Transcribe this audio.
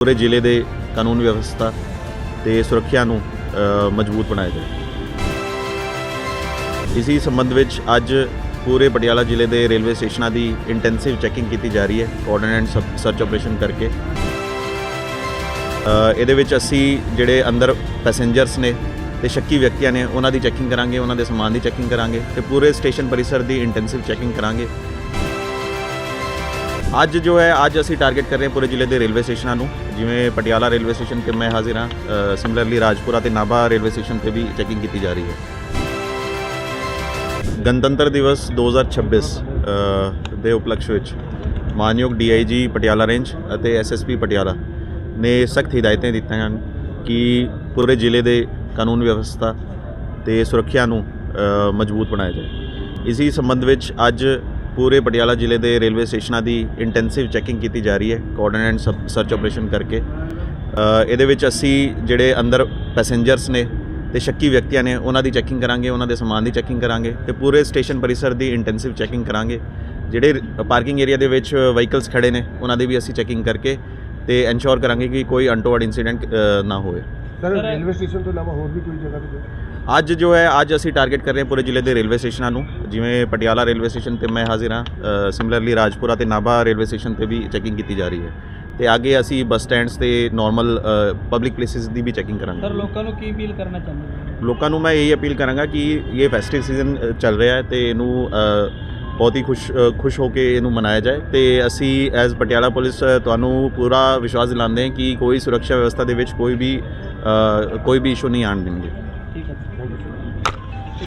ਪੂਰੇ ਜ਼ਿਲ੍ਹੇ ਦੇ ਕਾਨੂੰਨ ਵਿਵਸਥਾ ਤੇ ਸੁਰੱਖਿਆ ਨੂੰ ਅ, ਮਜ਼ਬੂਤ ਬਣਾਇਆ ਜਾਏ ਇਸੀ ਸੰਬੰਧ ਵਿੱਚ ਅੱਜ ਪੂਰੇ ਪਟਿਆਲਾ ਜ਼ਿਲ੍ਹੇ ਦੇ ਰੇਲਵੇ ਸਟੇਸ਼ਨਾਂ ਦੀ ਇੰਟੈਂਸਿਵ ਚੈਕਿੰਗ ਕੀਤੀ ਜਾ ਰਹੀ ਹੈ ਕੋਆਰਡੀਨੇਟ ਸਰਚ ਆਪਰੇਸ਼ਨ ਕਰਕੇ। ਅ, ਇਹਦੇ ਵਿੱਚ ਅਸੀਂ ਜਿਹੜੇ ਅੰਦਰ ਪੈਸੇਂਜਰਸ ਨੇ ਤੇ ਸ਼ੱਕੀ ਵਿਅਕਤੀਆਂ ਨੇ ਉਹਨਾਂ ਦੀ ਚੈਕਿੰਗ ਕਰਾਂਗੇ ਉਹਨਾਂ ਦੇ ਸਮਾਨ ਦੀ ਚੈਕਿੰਗ ਕਰਾਂਗੇ ਤੇ ਪੂਰੇ ਸਟੇਸ਼ਨ ਪਰਿਸਰ ਦੀ ਇੰਟੈਂਸਿਵ ਚੈਕਿੰਗ ਕਰਾਂਗੇ। ਅੱਜ ਜੋ ਹੈ ਅੱਜ ਅਸੀਂ ਟਾਰਗੇਟ ਕਰ ਰਹੇ ਹਾਂ ਪੂਰੇ ਜ਼ਿਲ੍ਹੇ ਦੇ ਰੇਲਵੇ ਸਟੇਸ਼ਨਾਂ ਨੂੰ ਜਿਵੇਂ ਪਟਿਆਲਾ ਰੇਲਵੇ ਸਟੇਸ਼ਨ ਤੇ ਮੈਂ ਹਾਜ਼ਰ ਹਾਂ ਸਿਮਿਲਰਲੀ ਰਾਜਪੁਰਾ ਤੇ ਨਾਭਾ ਰੇਲਵੇ ਸਟੇਸ਼ਨ ਤੇ ਵੀ ਚੈਕਿੰਗ ਕੀਤੀ ਜਾ ਰਹੀ ਹੈ। ਗਣਤੰਤਰ ਦਿਵਸ 2026 ਅ, ਦੇ ਉਪਲਕਸ਼ ਵਿੱਚ ਮਾਨਯੋਗ ਡੀਆਈਜੀ ਪਟਿਆਲਾ ਰੇਂਜ ਅਤੇ ਐਸਐਸਪੀ ਪਟਿਆਲਾ ਨੇ ਸਖਤ ਹਦਾਇਤਾਂ ਦਿੱਤੀਆਂ ਹਨ ਕਿ ਪੂਰੇ ਜ਼ਿਲ੍ਹੇ ਦੇ ਕਾਨੂੰਨ ਵਿਵਸਥਾ ਤੇ ਸੁਰੱਖਿਆ ਨੂੰ ਮਜ਼ਬੂਤ ਬਣਾਇਆ ਜਾਏ। ਇਸੀ ਸੰਬੰਧ ਵਿੱਚ ਅੱਜ ਪੂਰੇ ਪਟਿਆਲਾ ਜ਼ਿਲ੍ਹੇ ਦੇ ਰੇਲਵੇ ਸਟੇਸ਼ਨਾਂ ਦੀ ਇੰਟੈਂਸਿਵ ਚੈਕਿੰਗ ਕੀਤੀ ਜਾ ਰਹੀ ਹੈ ਕੋਆਰਡੀਨੇਟ ਸਰਚ ਆਪਰੇਸ਼ਨ ਕਰਕੇ। ਇਹਦੇ ਵਿੱਚ ਅਸੀਂ ਜਿਹੜੇ ਅੰਦਰ ਪੈਸੇਂਜਰਸ ਨੇ ਤੇ ਸ਼ੱਕੀ ਵਿਅਕਤੀਆਂ ਨੇ, ਉਹਨਾਂ ਦੀ ਚੈਕਿੰਗ ਕਰਾਂਗੇ, ਉਹਨਾਂ ਦੇ ਸਮਾਨ ਦੀ ਚੈਕਿੰਗ ਕਰਾਂਗੇ ਤੇ ਪੂਰੇ ਸਟੇਸ਼ਨ ਪਰਿਸਰ ਦੀ ਇੰਟੈਂਸਿਵ ਚੈਕਿੰਗ ਕਰਾਂਗੇ। ਜਿਹੜੇ ਪਾਰਕਿੰਗ ਏਰੀਆ ਦੇ ਵਿੱਚ ਵਹੀਕਲਸ ਖੜੇ ਨੇ, ਉਹਨਾਂ ਦੀ ਵੀ ਅਸੀਂ ਚੈਕਿੰਗ ਕਰਕੇ ਤੇ ਇਨਸ਼ੋਰ ਕਰਾਂਗੇ ਕਿ ਕੋਈ ਅਨਟੋਵਰਡ ਇਨਸੀਡੈਂਟ ਨਾ ਹੋਵੇ। ਸਰ, ਰੇਲਵੇ ਸਟੇਸ਼ਨ ਤੋਂ ਇਲਾਵਾ ਹੋਰ ਵੀ ਕੋਈ ਜਗ੍ਹਾ ਤੇ ਅੱਜ ਜੋ ਹੈ ਅੱਜ ਅਸੀਂ ਟਾਰਗੇਟ ਕਰ ਰਹੇ ਹਾਂ ਪੂਰੇ ਜ਼ਿਲ੍ਹੇ ਦੇ ਰੇਲਵੇ ਸਟੇਸ਼ਨਾਂ ਨੂੰ ਜਿਵੇਂ ਪਟਿਆਲਾ ਰੇਲਵੇ ਸਟੇਸ਼ਨ ਤੇ ਮੈਂ ਹਾਜ਼ਰ ਹਾਂ ਸਿਮਿਲਰਲੀ ਰਾਜਪੁਰਾ ਤੇ ਨਾਭਾ ਰੇਲਵੇ ਸਟੇਸ਼ਨ ਤੇ ਵੀ ਚੈਕਿੰਗ ਕੀਤੀ ਜਾ ਰਹੀ ਹੈ। ਤੇ ਅੱਗੇ ਅਸੀਂ ਬੱਸ ਸਟੈਂਡਸ ਤੇ ਨਾਰਮਲ ਪਬਲਿਕ ਪਲੇਸਿਸ ਦੀ ਵੀ ਚੈਕਿੰਗ ਕਰਾਂਗੇ। ਸਰ ਲੋਕਾਂ ਨੂੰ ਕੀ ਅਪੀਲ ਕਰਨਾ ਚਾਹੁੰਦੇ ਹੋ? ਲੋਕਾਂ ਨੂੰ ਮੈਂ ਇਹੀ ਅਪੀਲ ਕਰਾਂਗਾ ਕਿ ਇਹ ਫੈਸਟਿਵ ਸੀਜ਼ਨ ਚੱਲ ਰਿਹਾ ਹੈ ਤੇ ਇਹਨੂੰ ਬਹੁਤ ਹੀ ਖੁਸ਼ ਖੁਸ਼ ਹੋ ਕੇ ਇਹਨੂੰ ਮਨਾਇਆ ਜਾਏ। ਤੇ ਅਸੀਂ ਐਜ਼ ਪਟਿਆਲਾ ਪੁਲਿਸ ਤੁਹਾਨੂੰ ਪੂਰਾ ਵਿਸ਼ਵਾਸ ਦਿਲਾਉਂਦੇ ਹਾਂ ਕਿ ਕੋਈ ਸੁਰੱਖਿਆ ਵਿਵਸਥਾ ਦੇ ਵਿੱਚ ਕੋਈ ਵੀ ਕੋਈ ਵੀ ਇਸ਼ੂ ਨਹੀਂ ਆਉਣ ਦੇਣਗੇ। T シャツですか